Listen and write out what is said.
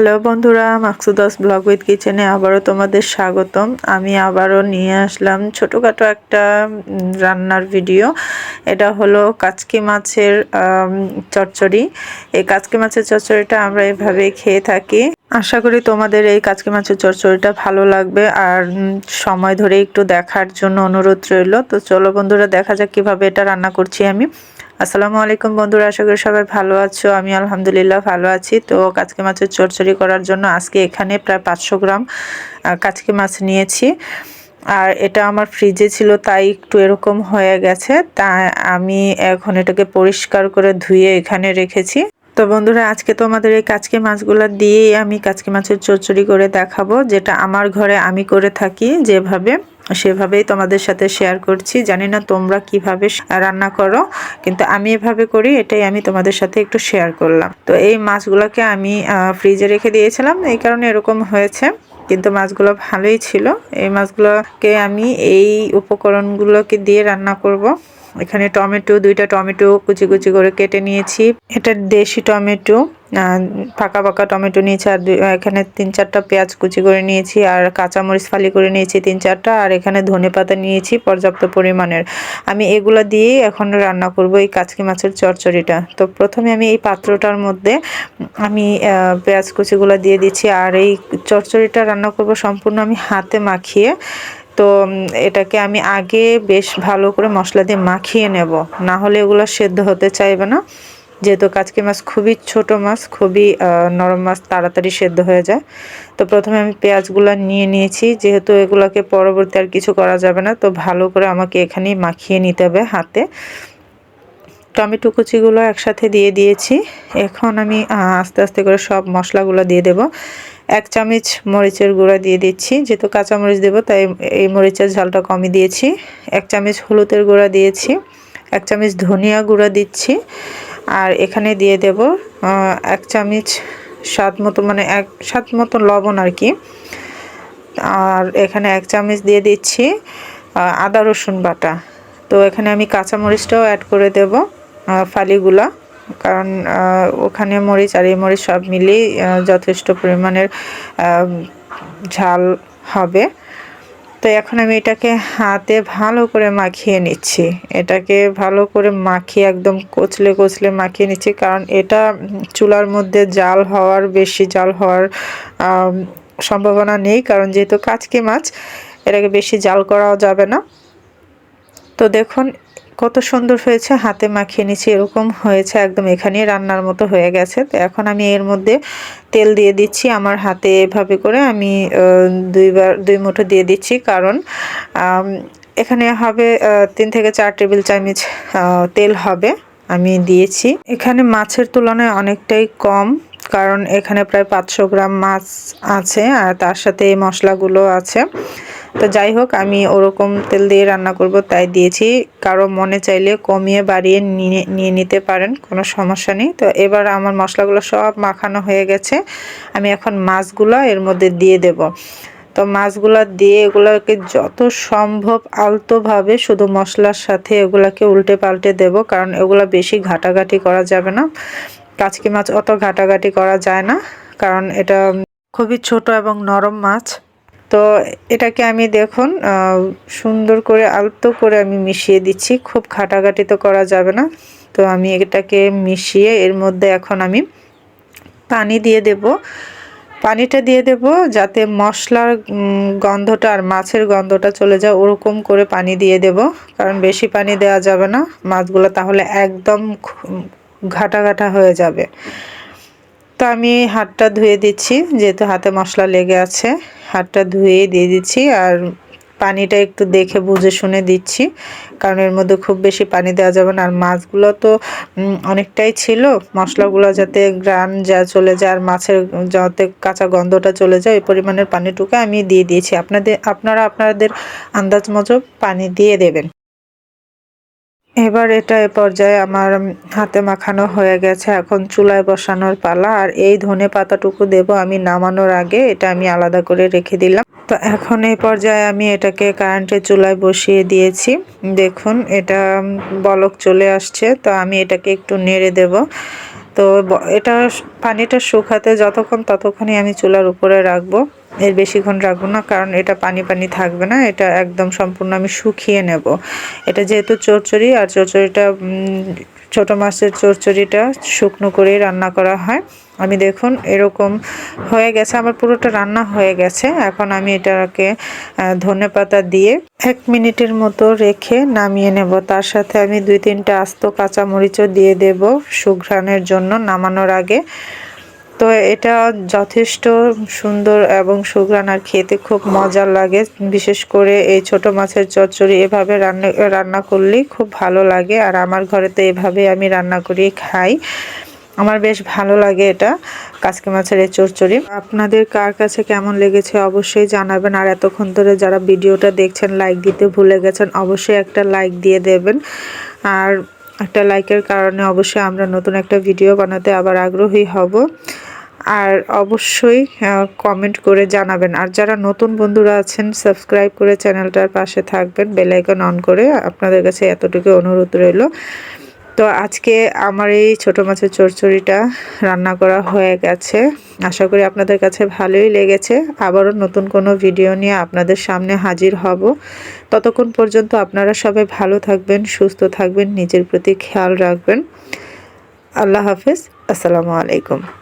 Hello বন্ধুরা, মাকসুদাস blog with কিচেনে আবারও তোমাদের স্বাগতম। আমি আবারও নিয়ে আসলাম ছোটোখাটো একটা রান্নার ভিডিও। এটা হলো কাচকি মাছের চচ্চড়ি। এই কাচকি মাছের চচ্চড়িটা আমরা এভাবে খেয়ে থাকি। আশা করি তোমাদের এই কাচকি মাছের চচ্চড়িটা ভালো লাগবে। আর সময় ধরে একটু দেখার জন্য অনুরোধ রইল। তো চলো বন্ধুরা, দেখা যাক কীভাবে এটা রান্না করছি আমি। আসসালামু আলাইকুম বন্ধুরা, আশা করি সবাই ভালো আছো। আমি আলহামদুলিল্লাহ ভালো আছি। তো কাচকি মাছের চচ্চড়ি করার জন্য আজকে এখানে প্রায় পাঁচশো গ্রাম কাচকি মাছ নিয়েছি। আর এটা আমার ফ্রিজে ছিল, তাই একটু এরকম হয়ে গেছে। তা আমি এখন এটাকে পরিষ্কার করে ধুয়ে এখানে রেখেছি। তো বন্ধুরা, আজকে তোমাদের এই কাচকি মাছগুলো দিয়েই আমি কাচকি মাছের চচ্চড়ি করে দেখাবো, যেটা আমার ঘরে আমি করে থাকি যেভাবে। সেভাবেই তোমাদের সাথে শেয়ার করছি। জানি না তোমরা কীভাবে রান্না করো, কিন্তু আমি এভাবে করি, এটাই আমি তোমাদের সাথে একটু শেয়ার করলাম। তো এই মাছগুলোকে আমি ফ্রিজে রেখে দিয়েছিলাম, এই কারণে এরকম হয়েছে। কিন্তু মাছগুলো ভালোই ছিল। এই মাছগুলোকে আমি এই উপকরণগুলোকে দিয়ে রান্না করব। এখানে টমেটো, দুইটা টমেটো কুচি কুচি করে কেটে নিয়েছি। এটা দেশি টমেটো। পাকা পাকা টমেটো নিয়েছি আর এখানে তিন চারটা পেঁয়াজ কুচি করে নিয়েছি আর কাঁচামরিচ ফালি করে নিয়েছি তিন চারটা আর এখানে ধনে পাতা নিয়েছি পর্যাপ্ত পরিমাণের। আমি এগুলো দিয়েই এখন রান্না করব এই কাচকি মাছের চচ্চড়িটা তো প্রথমে আমি এই পাত্রটার মধ্যে আমি পেঁয়াজ কুচিগুলো দিয়ে দিচ্ছি আর এই চচ্চড়িটা রান্না করব সম্পূর্ণ আমি হাতে মাখিয়ে। তো এটাকে আমি আগে বেশ ভালো করে মশলা দিয়ে মাখিয়ে নেব। না হলে এগুলো সেদ্ধ হতে চাইবে না। যেহেতু কাচকি মাছ খুবই ছোট মাছ, খুবই নরম মাছ, তাড়াতাড়ি সেদ্ধ হয়ে যায়। তো প্রথমে আমি পেঁয়াজগুলো নিয়ে নিয়েছি, যেহেতু এগুলোকে পরবর্তী আর কিছু করা যাবে না, তো ভালো করে আমাকে এখানেই মাখিয়ে নিতে হবে হাতে। টমেটো কুচিগুলো একসাথে দিয়ে দিয়েছি। এখন আমি আস্তে আস্তে করে সব মশলাগুলো দিয়ে দেব। এক চামচ মরিচের গুঁড়া দিয়ে দিচ্ছি, যেহেতু কাঁচা মরিচ দেবো, তাই এই মরিচের ঝালটা কমই দিয়েছি। এক চামচ হলুদের গুঁড়া দিয়েছি, এক চামচ ধনিয়া গুঁড়া দিচ্ছি। আর এখানে দিয়ে দেব এক চামচ স্বাদ মতো মানে এক স্বাদ মতো লবণ আর কি। আর এখানে এক চামচ দিয়ে দিচ্ছি আদা রসুন বাটা। তো এখানে আমি কাঁচামরিচটাও অ্যাড করে দেব ফালিগুলা। কারণ ওখানে মরিচ আর এই মরিচ সব মিলিয়ে যথেষ্ট পরিমাণের ঝাল হবে। তো এখন আমি এটাকে হাতে ভালো করে মাখিয়ে নিচ্ছি। এটাকে ভালো করে মাখিয়ে একদম কচলে কচলে মাখিয়ে নিচ্ছি কারণ এটা চুলার মধ্যে জাল হওয়ার, বেশি জাল হওয়ার সম্ভাবনা নেই কারণ যেহেতু কাচকি মাছ, এটাকে বেশি জাল করাও যাবে না। তো দেখুন কত সুন্দর হয়েছে, হাতে মাখিয়ে নিচ্ছি এরকম হয়েছে, একদম এখানেই রান্নার মতো হয়ে গেছে। তো এখন আমি এর মধ্যে তেল দিয়ে দিচ্ছি আমার হাতে এভাবে করে। আমি দুইবার, দুই মুঠো দিয়ে দিচ্ছি কারণ এখানে হবে তিন থেকে চার টেবিল চামচ তেল হবে আমি দিয়েছি। এখানে মাছের তুলনায় অনেকটাই কম কারণ এখানে প্রায় পাঁচশো গ্রাম মাছ আছে আর তার সাথে এই মশলাগুলো আছে। তো যাই হোক, আমি ওরকম তেল দিয়ে রান্না করব, তাই দিয়েছি। কারও মনে চাইলে কমিয়ে বাড়িয়ে নিয়ে নিতে পারেন, কোনো সমস্যা নেই। তো এবার আমার মশলাগুলো সব মাখানো হয়ে গেছে। আমি এখন মাছগুলো এর মধ্যে দিয়ে দেব। তো মাছগুলো দিয়ে এগুলোকে যত সম্ভব আলতোভাবে শুধু মশলার সাথে এগুলাকে উল্টে পাল্টে দেব, কারণ এগুলো বেশি ঘাটাঘাটি করা যাবে না। কাচকি মাছ অত ঘাটাঘাটি করা যায় না, কারণ এটা খুবই ছোট এবং নরম মাছ। তো এটাকে আমি দেখুন সুন্দর করে আলতো করে আমি মিশিয়ে দিচ্ছি। খুব ঘাটাঘাটি তো করা যাবে না। তো আমি এটাকে মিশিয়ে এর মধ্যে এখন আমি পানি দিয়ে দেব। পানিটা দিয়ে দেব যাতে মশলার গন্ধটা আর মাছের গন্ধটা চলে যায়, ওরকম করে পানি দিয়ে দেব। কারণ বেশি পানি দেওয়া যাবে না মাছগুলো, তাহলে একদম ঘাটা ঘাটা হয়ে যাবে। তো আমি হাতটা ধুয়ে দিচ্ছি, যেহেতু হাতে মশলা লেগে আছে। হাতটা ধুয়ে দিয়ে দিচ্ছি আর পানিটা একটু দেখে বুঝে শুনে দিচ্ছি, কারণ এর মধ্যে খুব বেশি পানি দেওয়া যাবে না। আর মাছগুলো তো অনেকটাই ছিল। মশলাগুলো যাতে গ্রান যা চলে যায় আর মাছের যাতে কাঁচা গন্ধটা চলে যায়, ওই পরিমাণের পানিটুকু আমি দিয়ে দিয়েছি। আপনাদের, আপনারা আপনাদের আন্দাজ মতো পানি দিয়ে দেবেন। এবার এটা এ পর্যায়ে আমার হাতে মাখানো হয়ে গেছে। এখন চুলায় বসানোর পালা। আর এই ধনে পাতাটুকু দেব আমি নামানোর আগে। এটা আমি আলাদা করে রেখে দিলাম। তো এখন এই পর্যায়ে আমি এটাকে কারেন্টের চুলায় বসিয়ে দিয়েছি। দেখুন, এটা বলক চলে আসছে, তো আমি এটাকে একটু নেড়ে দেব। তো এটা পানিটা শুকাতে যতক্ষণ ততক্ষণই আমি চুলার উপরে রাখব। এর বেশিক্ষণ রাখব না, কারণ এটা পানি পানি থাকবে না, এটা একদম সম্পূর্ণ আমি শুকিয়ে নেব। এটা যেহেতু চরচড়ি আর চরচড়িটা ছোট মাছের চরচড়িটা শুকনো করে রান্না করা হয়। আমি দেখুন, এরকম হয়ে গেছে, আমার পুরোটা রান্না হয়ে গেছে। এখন আমি এটাকে ধনে পাতা দিয়ে এক মিনিটের মতো রেখে নামিয়ে নেব। তার সাথে আমি দুই তিনটা আস্ত কাঁচামরিচও দিয়ে দেব সুঘ্রাণের জন্য নামানোর আগে। তো এটা যথেষ্ট সুন্দর এবং সুঘ্রাণ আর খেতে খুব মজার লাগে। বিশেষ করে এই ছোট মাছের চচ্চড়ি, এভাবে রান্না রান্না করলেই খুব ভালো লাগে। আর আমার ঘরে তো এভাবে আমি রান্না করি, খাই। আমার বেশ ভালো লাগে এটা কাজকে মাছের এই চচ্চড়ি। আপনাদের কার কাছে কেমন লেগেছে অবশ্যই জানাবেন। আর এতক্ষণ ধরে যারা ভিডিওটা দেখছেন, লাইক দিতে ভুলে গেছেন, অবশ্যই একটা লাইক দিয়ে দেবেন। আর একটা লাইকের কারণে অবশ্যই আমরা নতুন একটা ভিডিও বানাতে আবার আগ্রহী হব। আর অবশ্যই কমেন্ট করে জানাবেন। আর যারা নতুন বন্ধুরা আছেন সাবস্ক্রাইব করে চ্যানেলটার পাশে থাকবেন বেলাইকন অন করে আপনাদের কাছে এতটুকু অনুরোধ রইল। তো আজকে আমার এই ছোটো মাছের চচ্চড়িটা রান্না করা হয়ে গেছে। আশা করি আপনাদের কাছে ভালোই লেগেছে। আবারও নতুন কোনো ভিডিও নিয়ে আপনাদের সামনে হাজির হব। ততক্ষণ পর্যন্ত আপনারা সবাই ভালো থাকবেন, সুস্থ থাকবেন, নিজের প্রতি খেয়াল রাখবেন। আল্লাহ হাফিজ। আসসালামু আলাইকুম।